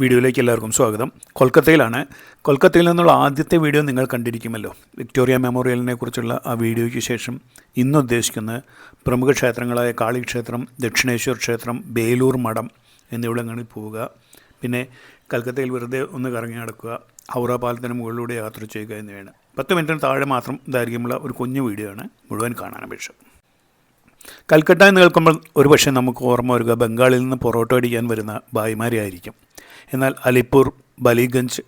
വീഡിയോയിലേക്ക് എല്ലാവർക്കും സ്വാഗതം. കൊൽക്കത്തയിലാണ്. കൊൽക്കത്തയിൽ നിന്നുള്ള ആദ്യത്തെ വീഡിയോ നിങ്ങൾ കണ്ടിരിക്കുമല്ലോ. വിക്ടോറിയ മെമ്മോറിയലിനെ കുറിച്ചുള്ള ആ വീഡിയോയ്ക്ക് ശേഷം ഇന്ന് ഉദ്ദേശിക്കുന്നത് പ്രമുഖ ക്ഷേത്രങ്ങളായ കാളി ക്ഷേത്രം ദക്ഷിണേശ്വർ ക്ഷേത്രം ബേലൂർ മഠം എന്നിവിടങ്ങളിൽ പോവുക. പിന്നെ കൽക്കത്തയിൽ വെറുതെ ഒന്ന് കറങ്ങി നടക്കുക ഹൗറ പാലത്തിന് മുകളിലൂടെ യാത്ര ചെയ്യുക എന്നിവയാണ്. പത്ത് മിനിറ്റിന് താഴെ മാത്രം ദൈർഘ്യമുള്ള ഒരു കുഞ്ഞു വീഡിയോ ആണ്. മുഴുവൻ കാണാൻ അപേക്ഷ. കൽക്കട്ട എന്ന് കേൾക്കുമ്പോൾ ഒരു പക്ഷേ നമുക്ക് ഓർമ്മ വരിക ബംഗാളിൽ നിന്ന് പൊറോട്ട അടിക്കാൻ വരുന്ന ഭായിമാരെ ആയിരിക്കും എന്നാൽ Alipore Ballygunge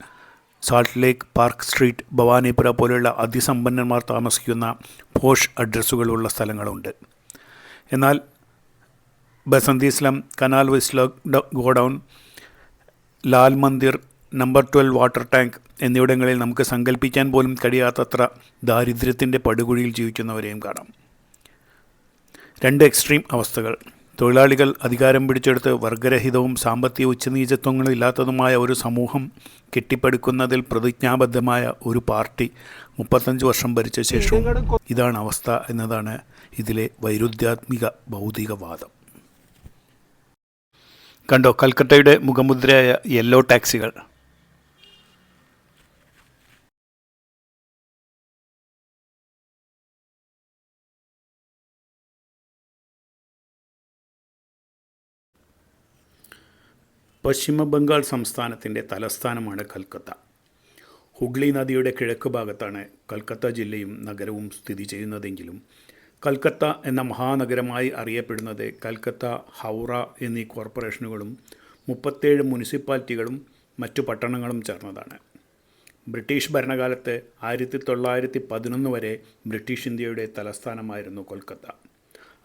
Salt Lake Park Street Bhawanipur പോലെയുള്ള അതിസമ്പന്നന്മാർ താമസിക്കുന്ന പോഷ് അഡ്രസ്സുകളുള്ള സ്ഥലങ്ങളുണ്ട്. എന്നാൽ ബസന്തി ഇസ്ലാം canal Vizsla godown Lal Mandir number twelve water tank എന്നിവിടങ്ങളിൽ നമുക്ക് സങ്കല്പിക്കാൻ പോലും കഴിയാത്തത്ര ദാരിദ്ര്യത്തിന്റെ പടുകുഴിയിൽ ജീവിക്കുന്നവരെയും കാണാം. രണ്ട് എക്സ്ട്രീം അവസ്ഥകൾ. തൊഴിലാളികൾ അധികാരം പിടിച്ചെടുത്ത് വർഗരഹിതവും സാമ്പത്തിക ഉച്ചനീചത്വങ്ങളും ഇല്ലാത്തതുമായ ഒരു സമൂഹം കെട്ടിപ്പടുക്കുന്നതിൽ പ്രതിജ്ഞാബദ്ധമായ ഒരു പാർട്ടി മുപ്പത്തഞ്ച് വർഷം ഭരിച്ച ശേഷവും ഇതാണ് അവസ്ഥ എന്നതാണ് ഇതിലെ വൈരുദ്ധ്യാത്മിക ഭൗതികവാദം. കണ്ടോ കൽക്കട്ടയുടെ മുഖമുദ്രയായ യെല്ലോ ടാക്സികൾ. പശ്ചിമ ബംഗാൾ സംസ്ഥാനത്തിന്റെ തലസ്ഥാനമാണ് കൽക്കത്ത. ഹുഗ്ലി നദിയുടെ കിഴക്ക് ഭാഗത്താണ് കൽക്കത്ത ജില്ലയും നഗരവും സ്ഥിതി ചെയ്യുന്നതെങ്കിലും കൽക്കത്ത എന്ന മഹാനഗരമായി അറിയപ്പെടുന്നത് കൽക്കത്ത ഹൗറ എന്നീ കോർപ്പറേഷനുകളും മുപ്പത്തേഴ് മുനിസിപ്പാലിറ്റികളും മറ്റു പട്ടണങ്ങളും ചേർന്നതാണ്. ബ്രിട്ടീഷ് ഭരണകാലത്ത് ആയിരത്തി തൊള്ളായിരത്തി പതിനൊന്ന് വരെ ബ്രിട്ടീഷ് ഇന്ത്യയുടെ തലസ്ഥാനമായിരുന്നു കൊൽക്കത്ത.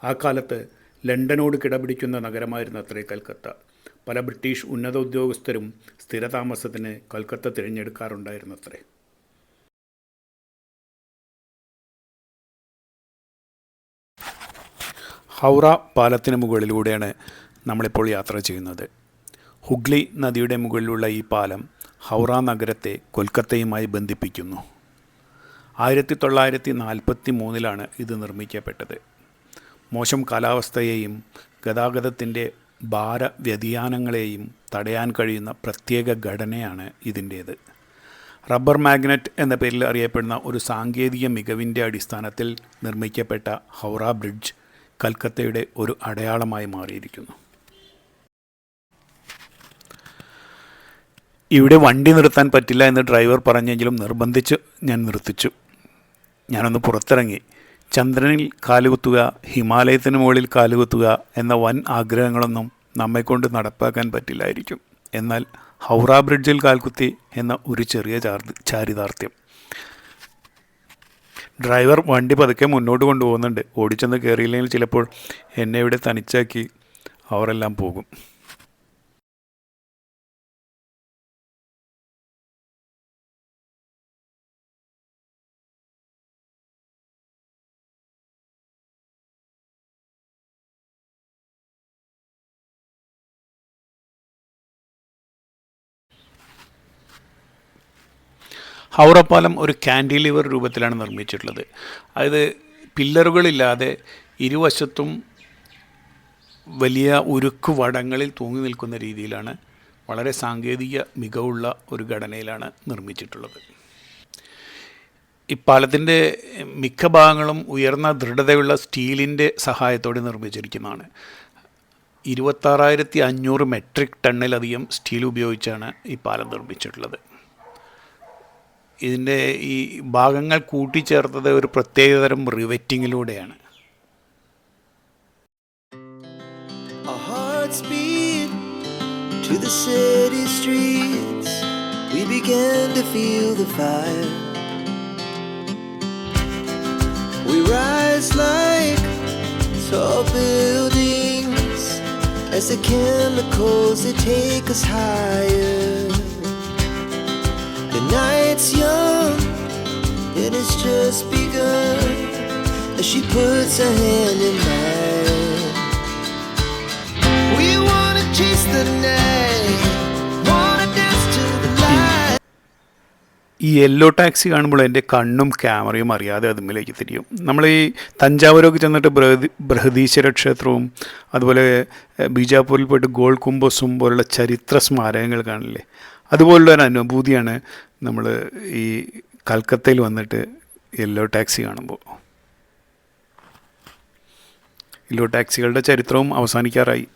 ആ കാലത്ത് ലണ്ടനോട് കിടപിടിക്കുന്ന നഗരമായിരുന്നു അത്രേ കൽക്കത്ത. പല ബ്രിട്ടീഷ് ഉന്നത ഉദ്യോഗസ്ഥരും സ്ഥിരതാമസത്തിന് കൊൽക്കത്ത തിരഞ്ഞെടുക്കാറുണ്ടായിരുന്നത്രേ. ഹൗറ പാലത്തിന് മുകളിലൂടെയാണ് നമ്മളിപ്പോൾ യാത്ര ചെയ്യുന്നത്. ഹുഗ്ലി നദിയുടെ മുകളിലുള്ള ഈ പാലം ഹൗറ നഗരത്തെ കൊൽക്കത്തയുമായി ബന്ധിപ്പിക്കുന്നു. ആയിരത്തി തൊള്ളായിരത്തി നാൽപ്പത്തി മൂന്നിലാണ് ഇത് നിർമ്മിക്കപ്പെട്ടത്. മോശം കാലാവസ്ഥയെയും ഗതാഗതത്തിന്റെ ഭാര വ്യതിയാനങ്ങളെയും തടയാൻ കഴിയുന്ന പ്രത്യേക ഘടനയാണ് ഇതിന്റേത്. റബ്ബർ മാഗ്നറ്റ് എന്ന പേരിൽ അറിയപ്പെടുന്ന ഒരു സാങ്കേതിക മികവിന്റെ അടിസ്ഥാനത്തിൽ നിർമ്മിക്കപ്പെട്ട ഹൗറ ബ്രിഡ്ജ് കൽക്കത്തയുടെ ഒരു അടയാളമായി മാറിയിരിക്കുന്നു. ഇവിടെ വണ്ടി നിർത്താൻ പറ്റില്ല എന്ന് ഡ്രൈവർ പറഞ്ഞെങ്കിലും നിർബന്ധിച്ച് ഞാൻ നിർത്തിച്ചു. ഞാനൊന്ന് പുറത്തിറങ്ങി. ചന്ദ്രനിൽ കാലുകുത്തുക ഹിമാലയത്തിന് മുകളിൽ കാലുകുത്തുക എന്ന വൻ ആഗ്രഹങ്ങളൊന്നും നമ്മെക്കൊണ്ട് നടപ്പാക്കാൻ പറ്റില്ലായിരിക്കും. എന്നാൽ ഹൗറ ബ്രിഡ്ജിൽ കാൽകുത്തി എന്ന ഒരു ചെറിയ ചാരിതാർത്ഥ്യം. ഡ്രൈവർ വണ്ടി പതുക്കെ മുന്നോട്ട് കൊണ്ടുപോകുന്നുണ്ട്. ഓടിച്ചെന്ന് കയറിയില്ലെങ്കിൽ ചിലപ്പോൾ എന്നെ ഇവിടെ തനിച്ചാക്കി അവരെല്ലാം പോകും. ഹൗറ പാലം ഒരു കാൻഡിലിവർ രൂപത്തിലാണ് നിർമ്മിച്ചിട്ടുള്ളത്. അതായത് പില്ലറുകളില്ലാതെ ഇരുവശത്തും വലിയ ഉരുക്ക് വടങ്ങളിൽ തൂങ്ങി നിൽക്കുന്ന രീതിയിലാണ് വളരെ സാങ്കേതിക മികവുള്ള ഒരു ഘടനയിലാണ് നിർമ്മിച്ചിട്ടുള്ളത്. ഈ മിക്ക ഭാഗങ്ങളും ഉയർന്ന ദൃഢതയുള്ള സ്റ്റീലിന്റെ സഹായത്തോടെ നിർമ്മിച്ചിരിക്കുന്നതാണ്. ഇരുപത്താറായിരത്തി അഞ്ഞൂറ് മെട്രിക് ടണ്ണിലധികം സ്റ്റീൽ ഉപയോഗിച്ചാണ് ഈ പാലം നിർമ്മിച്ചിട്ടുള്ളത്. ഇതിന്റെ ഈ ഭാഗങ്ങൾ കൂട്ടിച്ചേർത്തത് ഒരു പ്രത്യേകതരം റിവറ്റിങ്ങിലൂടെയാണ് to the city streets. We began to feel the fire. We rise like tall buildings as the chemicals they take us higher. Has just begun as she puts her hand in mine. We wanna chase the night. ഈ yellow taxi കാണുമ്പോൾ എന്റെ കണ്ണും ക്യാമറയും അറിയാതെ അതുമ്മിലേക്ക് തിരിയും നമ്മൾ ഈ തഞ്ചാവൂരൊക്കെ ചെന്നിട്ട് ബൃഹദി ബൃഹദീശ്വര ക്ഷേത്രവും അതുപോലെ ബീജാപൂരിൽ പോയിട്ട് ഗോൾ കുംബസും പോലുള്ള ചരിത്ര സ്മാരകങ്ങൾ കാണില്ലേ അതുപോലുള്ള ഒരു അനുഭൂതിയാണ് നമ്മൾ ഈ കൽക്കത്തയിൽ വന്നിട്ട് യെല്ലോ ടാക്സി കാണുമ്പോൾ. യെല്ലോ ടാക്സികളുടെ ചരിത്രവും അവസാനിക്കാറായി.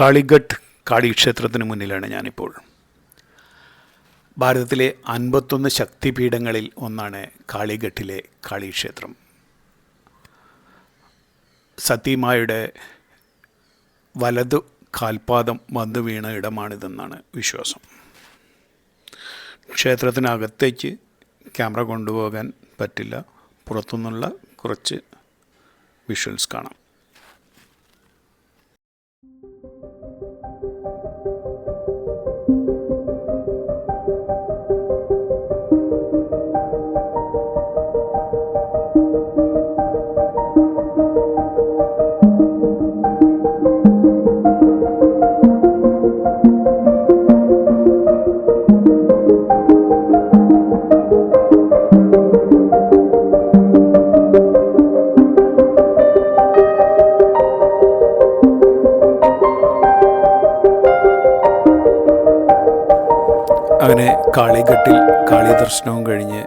കാളിഘട്ട് കാളിക്ഷേത്രത്തിന് മുന്നിലാണ് ഞാനിപ്പോൾ. ഭാരതത്തിലെ അൻപത്തൊന്ന് ശക്തിപീഠങ്ങളിൽ ഒന്നാണ് കാളിഘട്ടിലെ കാളിക്ഷേത്രം. സത്യമായുടെ വലതു കാൽപാദം വന്നു വീണ ഇടമാണിതെന്നാണ് വിശ്വാസം. ക്ഷേത്രത്തിനകത്തേക്ക് ക്യാമറ കൊണ്ടുപോകാൻ പറ്റില്ല. പുറത്തുനിന്നുള്ള കുറച്ച് വിഷ്വൽസ് കാണാം. കാളിഘട്ടിൽ കാളി ദർശനവും കഴിഞ്ഞ്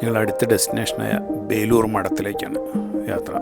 ഞങ്ങൾ അടുത്ത ഡെസ്റ്റിനേഷനായ ബേലൂർ മഠത്തിലേക്കാണ് യാത്ര.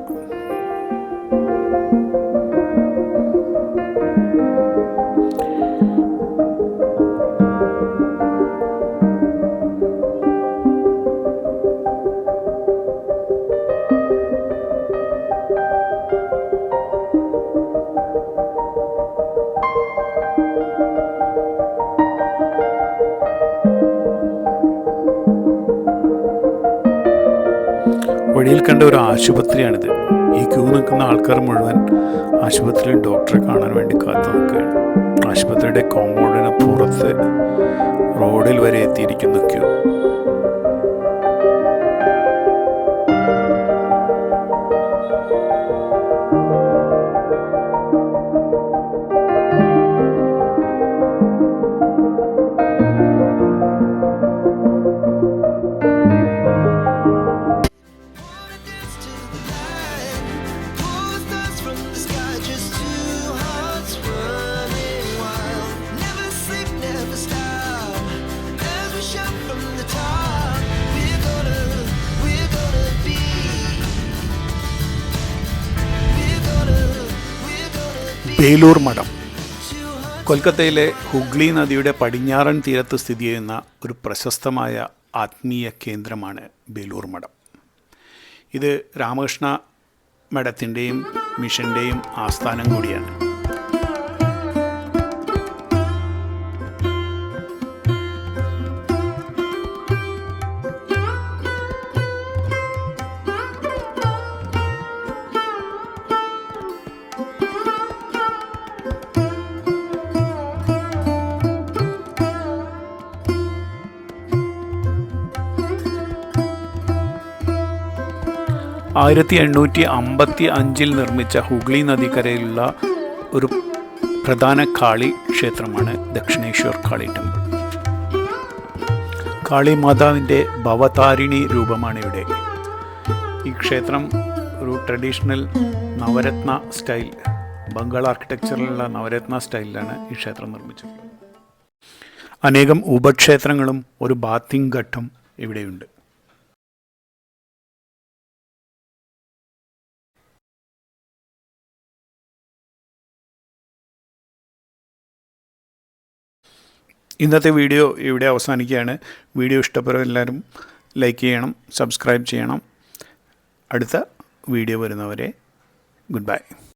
വഴിയിൽ കണ്ട ഒരു ആശുപത്രിയാണിത്. ഈ ക്യൂ നിൽക്കുന്ന ആൾക്കാർ മുഴുവൻ ആശുപത്രിയിൽ ഡോക്ടറെ കാണാൻ വേണ്ടി കാത്തു നിൽക്കുകയാണ്. ആശുപത്രിയുടെ കോമ്പൗണ്ടിന് പുറത്ത് റോഡിൽ വരെ എത്തിയിരിക്കുന്നു ക്യൂ. ബേലൂർ മഠം. കൊൽക്കത്തയിലെ ഹുഗ്ലി നദിയുടെ പടിഞ്ഞാറൻ തീരത്ത് സ്ഥിതി ചെയ്യുന്ന ഒരു പ്രശസ്തമായ ആത്മീയ കേന്ദ്രമാണ് ബേലൂർ മഠം. ഇത് രാമകൃഷ്ണ മഠത്തിന്റെയും മിഷന്റെയും ആസ്ഥാനം കൂടിയാണ്. ആയിരത്തി എണ്ണൂറ്റി അമ്പത്തി അഞ്ചിൽ നിർമ്മിച്ച ഹുഗ്ലി നദിക്കരയിലുള്ള ഒരു പ്രധാന കാളി ക്ഷേത്രമാണ് ദക്ഷിണേശ്വർ കാളി ടെമ്പിൾ. കാളി മാതാവിന്റെ ഭവതാരിണി രൂപമാണ് ഇവിടെ. ഈ ക്ഷേത്രം ഒരു ട്രഡീഷണൽ നവരത്ന സ്റ്റൈൽ ബംഗാൾ ആർക്കിടെക്ചറിലുള്ള നവരത്ന സ്റ്റൈലിലാണ് ഈ ക്ഷേത്രം നിർമ്മിച്ചത്. അനേകം ഉപക്ഷേത്രങ്ങളും ഒരു ബാത്തിങ് ഘട്ടം ഇവിടെയുണ്ട്. ഇന്നത്തെ വീഡിയോ ഇവിടെ അവസാനിക്കുകയാണ്. വീഡിയോ ഇഷ്ടപ്പെടുന്ന എല്ലാവരും ലൈക്ക് ചെയ്യണം സബ്സ്ക്രൈബ് ചെയ്യണം. അടുത്ത വീഡിയോ വരുന്നവരെ ഗുഡ് ബൈ.